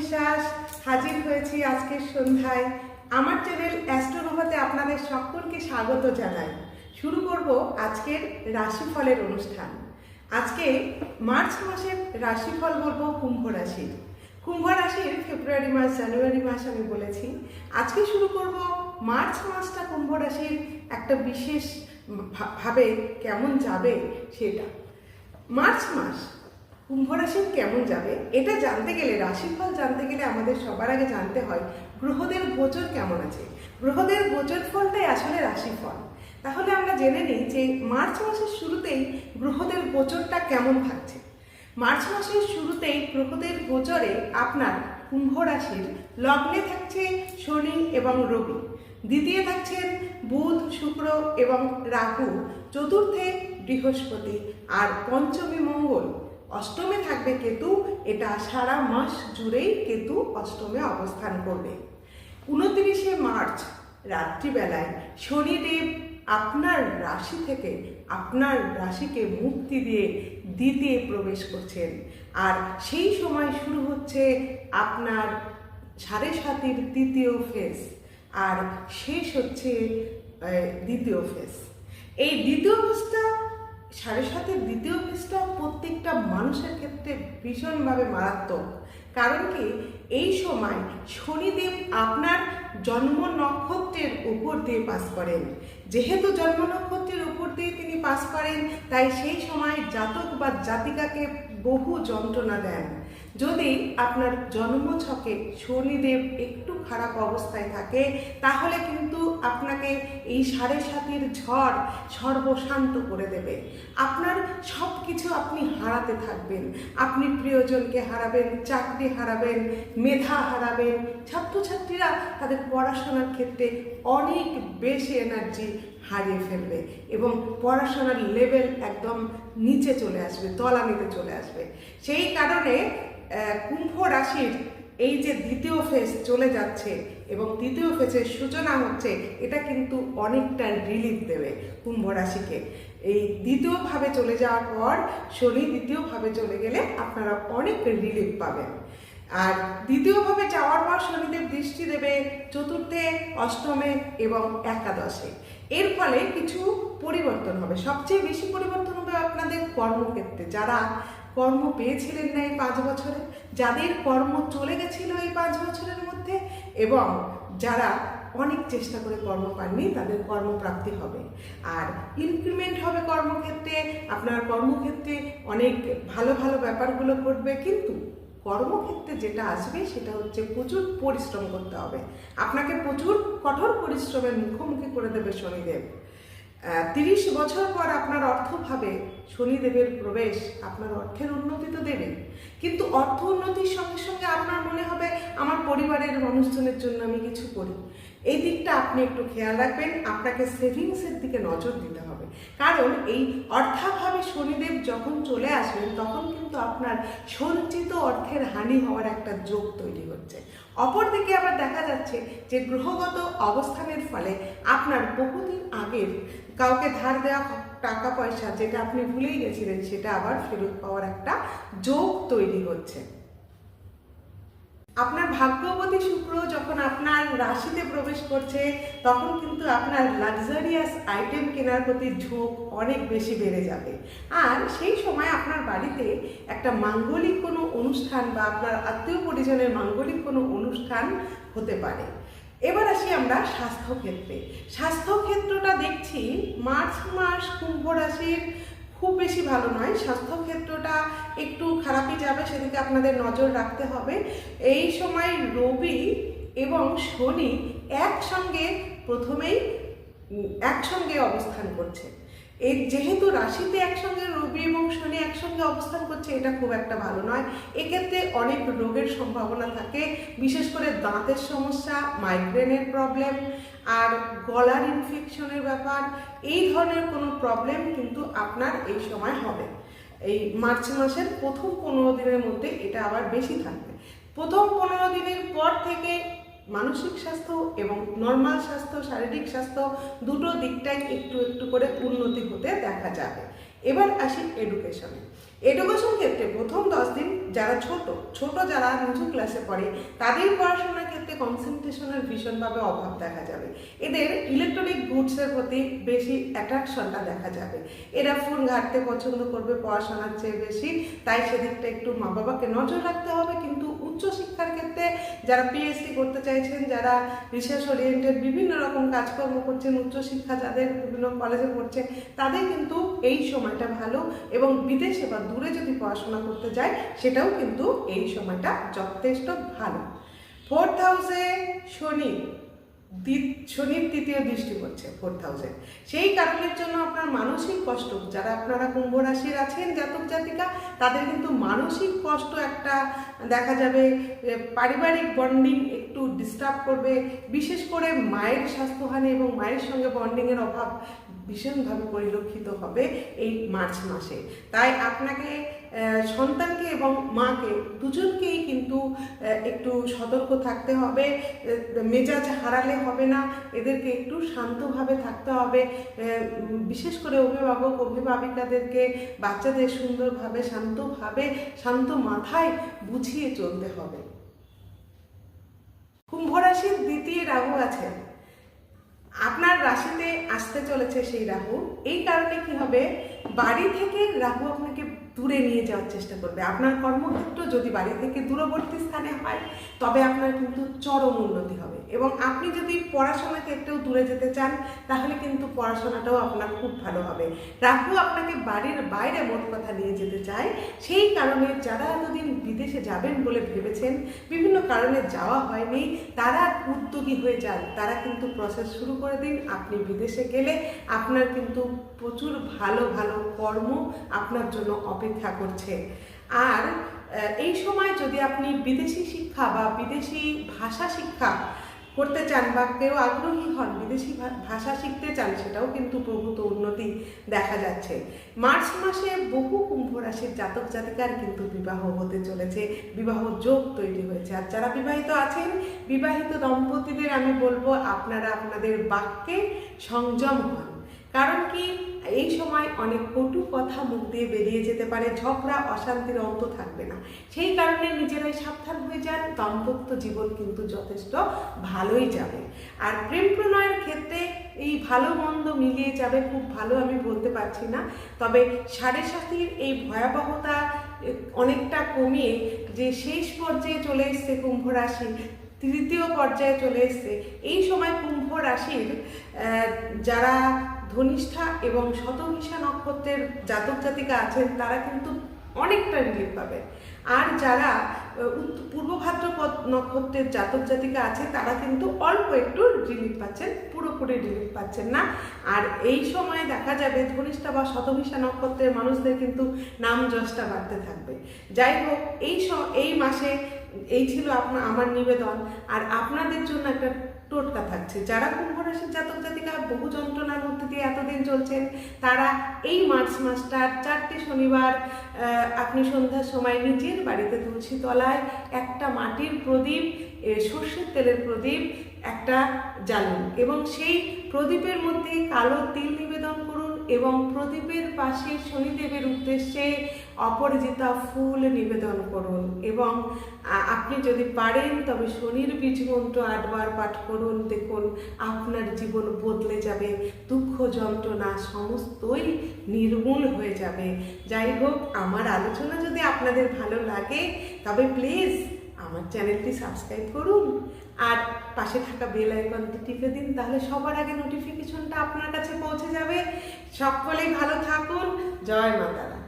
বিশ্বাস হাজির হয়েছি আজকের সন্ধ্যায়। আমার চ্যানেল অ্যাস্ট্রোনোভাতে আপনাদের সকলকে স্বাগত জানাই। শুরু করব আজকের রাশিফলের অনুষ্ঠান। আজকে মার্চ মাসের রাশিফল বলব কুম্ভ রাশির। কুম্ভ রাশির ফেব্রুয়ারি মাস, জানুয়ারি মাস আমি বলেছি। আজকে শুরু করব মার্চ মাসটা কুম্ভ রাশির একটা বিশেষ ভাবে কেমন যাবে সেটা। মার্চ মাস কুম্ভ রাশির কেমন যাবে? এটা জানতে গেলে, রাশিফল জানতে গেলে আমাদের সবার আগে জানতে হয়, গ্রহদের গোচর কেমন আছে? গ্রহদের গোচর ফলটাই আসলে রাশিফল। তাহলে আমরা জেনে নিই যে মার্চ মাসের শুরুতেই গ্রহদের গোচরটা কেমন থাকছে? মার্চ মাসের শুরুতেই গ্রহদের গোচরে আপনার কুম্ভ রাশির লগ্নে থাকছে শনি এবং রবি। দ্বিতীয় থাকছেন বুধ, শুক্র এবং রাহু। চতুর্থে বৃহস্পতি। আর পঞ্চমী মঙ্গল। অষ্টমে থাকবে কেতু, এটা সারা মাস জুড়েই কেতু অষ্টমে অবস্থান করবে। উনত্রিশে মার্চ, রাত্রিবেলায় শনিদেব আপনার রাশি থেকে আপনার রাশিকে মুক্তি দিয়ে দ্বিতীয় প্রবেশ করছেন। আর সেই সময় শুরু হচ্ছে আপনার সাড়ে সাতির তৃতীয় ফেজ আর শেষ হচ্ছে দ্বিতীয় ফেজ এই দ্বিতীয় ফেজটা সাড়ে সাতের দ্বিতীয় ফেজটা প্রত্যেকটা মানুষের ক্ষেত্রে ভীষণভাবে মারাত্মক। কারণ কি? এই সময় শনিদেব আপনার জন্ম নক্ষত্রের উপর দিয়ে পাস করেন। যেহেতু জন্ম নক্ষত্রের উপর দিয়ে তিনি পাস করেন, তাই সেই সময় জাতক বা জাতিকাকে বহু যন্ত্রণা দেন। যদি আপনার জন্মছকে শনিদেব একটু খারাপ অবস্থায় থাকে, তাহলে কিন্তু আপনাকে এই সাড়ে সাতির ঝড় সর্বশান্ত করে দেবে। আপনার সব কিছু আপনি হারাতে থাকবেন। আপনি প্রিয়জনকে হারাবেন, চাকরি হারাবেন, মেধা হারাবেন, ছাত্রছাত্রীরা তাদের পড়াশোনার ক্ষেত্রে অনেক বেশি এনার্জি হারিয়ে ফেলবে এবং পড়াশোনার লেভেল একদম নিচে চলে আসবে, তলানিতে চলে আসবে। সেই কারণে কুম্ভ রাশির এই যে দ্বিতীয় ফেজ চলে যাচ্ছে এবং তৃতীয় ফেজের সূচনা হচ্ছে, এটা কিন্তু অনেকটা রিলিফ দেবে কুম্ভ রাশিকে। এই দ্বিতীয়ভাবে চলে যাওয়ার পর শনি দ্বিতীয়ভাবে চলে গেলে আপনারা অনেক রিলিফ পাবেন। আর দ্বিতীয়ভাবে যাওয়ার পর শনিদেব দৃষ্টি দেবে চতুর্থে, অষ্টমে এবং একাদশে। এর ফলে কিছু পরিবর্তন হবে। সবচেয়ে বেশি পরিবর্তন হবে আপনাদের কর্মক্ষেত্রে। যারা কর্ম পেয়েছিলেন না এই পাঁচ বছরে, যাদের কর্ম চলে গেছিল এই পাঁচ বছরের মধ্যে এবং যারা অনেক চেষ্টা করে কর্ম পাননি, তাদের কর্মপ্রাপ্তি হবে। আর ইনক্রিমেন্ট হবে কর্মক্ষেত্রে। আপনার কর্মক্ষেত্রে অনেক ভালো ভালো ব্যাপারগুলো ঘটবে, কিন্তু কর্মক্ষেত্রে যেটা আসবে সেটা হচ্ছে প্রচুর পরিশ্রম করতে হবে। আপনাকে প্রচুর কঠোর পরিশ্রমের মুখোমুখি করে দেবে শনিদেব। তিরিশ বছর পর আপনার অর্থভাবে শনিদেবের প্রবেশ আপনার অর্থের উন্নতি তো দেবে। কিন্তু অর্থ উন্নতির সঙ্গে সঙ্গে আপনার মনে হবে, আমার পরিবারের মানুষজনের জন্য আমি কিছু করি। এই দিকটা আপনি একটু খেয়াল রাখবেন, আপনাকে সেভিংসের দিকে নজর দিতে হবে। কারণ এই অর্থাভাবে শনিদেব যখন চলে আসবেন, তখন কিন্তু আপনার সঞ্চিত অর্থের হানি হওয়ার একটা যোগ তৈরি হচ্ছে। অপরদিকে আবার দেখা যাচ্ছে যে গ্রহগত অবস্থানের ফলে আপনার বহুদিন আগের কাউকে ধার দেওয়া টাকা পয়সা যেটা আপনি ভুলেই গেছিলেন, সেটা আবার ফেরত পাওয়ার একটা যোগ তৈরি হচ্ছে। আপনার ভাগ্যবতী শুক্র যখন আপনার রাশিতে প্রবেশ করছে, তখন কিন্তু আপনার লাক্সারিয়াস আইটেম কেনার প্রতি ঝোঁক অনেক বেশি বেড়ে যাবে। আর সেই সময় আপনার বাড়িতে একটা মাঙ্গলিক কোনো অনুষ্ঠান বা আপনার আত্মীয় পরিজনের মাঙ্গলিক কোনো অনুষ্ঠান হতে পারে। এবার আসি আমরা স্বাস্থ্যক্ষেত্রে। স্বাস্থ্যক্ষেত্রটা দেখছি মার্চ মাস কুম্ভ রাশির খুব বেশি ভালো নয়। স্বাস্থ্যক্ষেত্রটা একটু খারাপই যাবে, সেদিকে আপনাদের নজর রাখতে হবে। এই সময় রবি এবং শনি একসঙ্গে প্রথমেই, একসঙ্গে অবস্থান করছে। এই যেহেতু রাশিতে একসঙ্গে রবি এবং শনি একসঙ্গে অবস্থান করছে, এটা খুব একটা ভালো নয়। এক্ষেত্রে অনেক রোগের সম্ভাবনা থাকে, বিশেষ করে দাঁতের সমস্যা মাইগ্রেনের প্রবলেম আর গলার ইনফেকশনের ব্যাপার, এই ধরনের কোনো প্রবলেম কিন্তু আপনার এই সময় হবে। এই মার্চ মাসের প্রথম পনেরো দিনের মধ্যে এটা আবার বেশি থাকবে। প্রথম পনেরো দিনের পর থেকে মানসিক স্বাস্থ্য এবং নর্মাল স্বাস্থ্য, শারীরিক স্বাস্থ্য দুটো দিকটাই একটু একটু করে উন্নতি হতে দেখা যাবে। এবার আসি এডুকেশনে এডুকেশন ক্ষেত্রে প্রথম দশ দিন যারা ছোট ছোট যারা নিচু ক্লাসে পড়ে, তাদের পড়াশোনার ক্ষেত্রে কনসেন্ট্রেশনের ভীষণভাবে অভাব দেখা যাবে। এদের ইলেকট্রনিক গুডসের প্রতি বেশি অ্যাট্রাকশনটা দেখা যাবে। এরা ফোন ঘাটতে পছন্দ করবে, পড়াশোনার চেয়ে বেশি, তাই সেদিকটা একটু মা বাবাকে নজর রাখতে হবে, কিন্তু উচ্চশিক্ষার ক্ষেত্রে যারা পিএইচডি করতে চাইছেন, যারা রিসার্চ ওরিয়েন্টেড বিভিন্ন রকম কাজকর্ম করছেন, উচ্চশিক্ষা যাদের বিভিন্ন কলেজে পড়ছে, তাদের কিন্তু এই সময়টা ভালো এবং বিদেশে বা দূরে যদি পড়াশোনা করতে যায়, সেটাও কিন্তু এই সময়টা যথেষ্ট ভালো। ফোর্থ হাউসে শনি। শনির তৃতীয় দৃষ্টি পড়ছে ফোর্থ হাউসে সেই কারণের জন্য আপনার মানসিক কষ্ট, যারা আপনারা কুম্ভ রাশির আছেন, জাতক, জাতিকা, তাদের কিন্তু মানসিক কষ্ট একটা দেখা যাবে। পারিবারিক বন্ডিং একটু ডিস্টার্ব করবে। বিশেষ করে মায়ের স্বাস্থ্যহানি এবং মায়ের সঙ্গে বন্ডিংয়ের অভাব ভীষণভাবে পরিলক্ষিত হবে এই মার্চ মাসে। তাই আপনাকে সন্তানকে এবং মাকে দুজনকেই কিন্তু একটু সতর্ক থাকতে হবে। মেজাজ হারালে হবে না। এদেরকে একটু শান্তভাবে থাকতে হবে। বিশেষ করে অভিভাবক, অভিভাবিকাদেরকে বাচ্চাদের সুন্দরভাবে, শান্তভাবে, শান্ত মাথায় বুঝিয়ে চলতে হবে। কুম্ভ রাশির দ্বিতীয় রাহু আছে। আপনার রাশিতে আসতে চলেছে সেই রাহু। এই কারণে কি হবে? বাড়ি থেকে রাহু আপনাকে দূরে নিয়ে যাওয়ার চেষ্টা করবে। আপনার কর্মক্ষেত্র যদি বাড়ি থেকে দূরবর্তী স্থানে হয়, তবে আপনার কিন্তু চরম উন্নতি হবে। এবং আপনি যদি পড়াশোনা ক্ষেত্রেও দূরে যেতে চান, তাহলে কিন্তু পড়াশোনাটাও আপনার খুব ভালো হবে। রাহু আপনাকে বাড়ির বাইরে মোট কথা নিয়ে যেতে চায়। সেই কারণে যারা এতদিন বিদেশে যাবেন বলে ভেবেছেন, বিভিন্ন কারণে যাওয়া হয়নি, তারা উদ্যোগী হয়ে যান। তারা কিন্তু প্রসেস শুরু করে দিন। আপনি বিদেশে গেলে আপনার কিন্তু প্রচুর ভালো ভালো কর্ম আপনার জন্য অপেক্ষা করছে। আর এই সময় যদি আপনি বিদেশি শিক্ষা বা বিদেশি ভাষা শিক্ষা করতে চান বা কেউ আগ্রহী হন, বিদেশি ভাষা শিখতে চান, সেটাও কিন্তু প্রভূত উন্নতি দেখা যাচ্ছে। মার্চ মাসে বহু কুম্ভ রাশির জাতক জাতিকার কিন্তু বিবাহ হতে চলেছে, বিবাহ যোগ তৈরি হয়েছে। আর যারা বিবাহিত আছেন, বিবাহিত দম্পতিদের আমি বলব, আপনারা আপনাদের বাক্যে সংযম হন। কারণ কি? এই সময় অনেক কটু কথা মুখ দিয়ে বেরিয়ে যেতে পারে, ঝগড়া, অশান্তির অন্ত থাকবে না। সেই কারণে নিজেরাই সাবধান হয়ে যান, দাম্পত্য জীবন কিন্তু যথেষ্ট ভালোই যাবে। আর প্রেম প্রণয়ের ক্ষেত্রে এই ভালো মন্দ মিলিয়ে যাবে খুব ভালো আমি বলতে পারছি না। তবে সাড়ে সাতির এই ভয়াবহতা অনেকটা কমিয়ে যে শেষ পর্যায়ে চলে এসছে কুম্ভ রাশি, তৃতীয় পর্যায়ে চলে এসছে, এই সময় কুম্ভ রাশির যারা ধনিষ্ঠা এবং শতভিষা নক্ষত্রের জাতক জাতিকা আছেন, তারা কিন্তু অনেকটা রিলিফ পাবে। আর যারা পূর্ব ভাদ্রপদ নক্ষত্রের জাতক জাতিকা আছে, তারা কিন্তু অল্প একটু রিলিফ পাচ্ছেন, পুরোপুরি রিলিফ পাচ্ছেন না। আর এই সময় দেখা যাবে ধনিষ্ঠা বা শতভিষা নক্ষত্রের মানুষদের কিন্তু নাম যশটা বাড়তে থাকবে। যাই হোক, এই এই মাসে এই ছিল আপনার আমার নিবেদন। আর আপনাদের জন্য একটা টোটকা থাকছে। যারা কুম্ভ রাশির জাতক জাতিকা বহু যন্ত্রণার মধ্যে দিয়ে এতদিন চলছেন, তারা এই মার্চ মাসটার চারটে শনিবার আপনি সন্ধ্যার সময় নিজের বাড়িতে তুলসী তলায় একটা মাটির প্রদীপ সর্ষের তেলের প্রদীপ, একটা জ্বালুন। এবং সেই প্রদীপের মধ্যে কালো তিল এবং প্রদীপের পাশে শনিদেবের উদ্দেশ্যে অপরাজিতা ফুল নিবেদন করুন এবং আপনি যদি পারেন, তবে শনির বীজ মন্ত্র আটবার পাঠ করুন। দেখুন, আপনার জীবন বদলে যাবে, দুঃখ যন্ত্রণা সমস্তই নির্মূল হয়ে যাবে। যাই হোক, আমার আলোচনা যদি আপনাদের ভালো লাগে, তবে প্লিজ আমার চ্যানেলটি সাবস্ক্রাইব করুন। আর পাশে থাকা বেল আইকনটি টিপে দিন, তাহলে সবার আগে নোটিফিকেশনটা আপনার কাছে পৌঁছে যাবে। সকলেই ভালো থাকুন। জয় মাতারা।